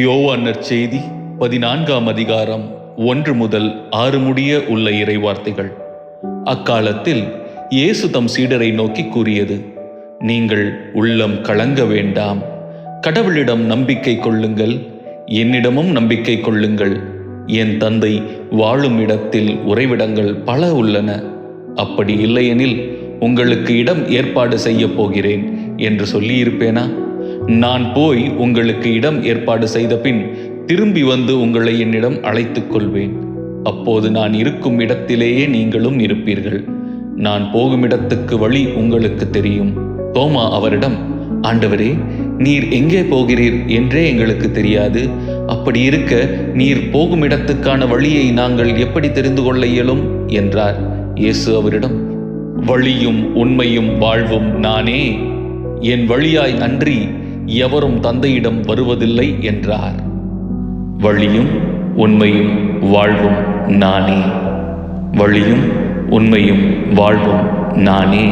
யோவான் செய்தி பதினான்காம் அதிகாரம் ஒன்று முதல் ஆறு முடிய உள்ள இறைவார்த்தைகள். அக்காலத்தில் இயேசு தம் சீடரை நோக்கி கூறியது நீங்கள் உள்ளம் கலங்க வேண்டாம். கடவுளிடம் நம்பிக்கை கொள்ளுங்கள். என்னிடமும் நம்பிக்கை கொள்ளுங்கள். என் தந்தை வாழும் இடத்தில் உறைவிடங்கள் பல உள்ளன. அப்படி இல்லையெனில் உங்களுக்கு இடம் ஏற்பாடு செய்யப் போகிறேன் என்று சொல்லியிருப்பேனா? நான் போய் உங்களுக்கு இடம் ஏற்பாடு செய்த பின் திரும்பி வந்து உங்களை என்னிடம் அழைத்துக் கொள்வேன் அப்போது நான் இருக்கும் இடத்திலேயே நீங்களும் இருப்பீர்கள். நான் போகும் இடத்துக்கு வழி உங்களுக்கு தெரியும். தோமா அவரிடம் ஆண்டவரே நீர் எங்கே போகிறீர் என்றே எங்களுக்கு தெரியாது. அப்படி இருக்க நீர் போகும் இடத்துக்கான வழியை நாங்கள் எப்படி தெரிந்து கொள்ள இயலும்? என்றார். இயேசு அவரிடம் வழியும் உண்மையும் வாழ்வும் நானே. என் வழியாய் அன்றி எவரும் தந்தையிடம் வருவதில்லை என்றார். வழியும் உண்மையும் வாழ்வும் நானே. வழியும் உண்மையும் வாழ்வும் நானே.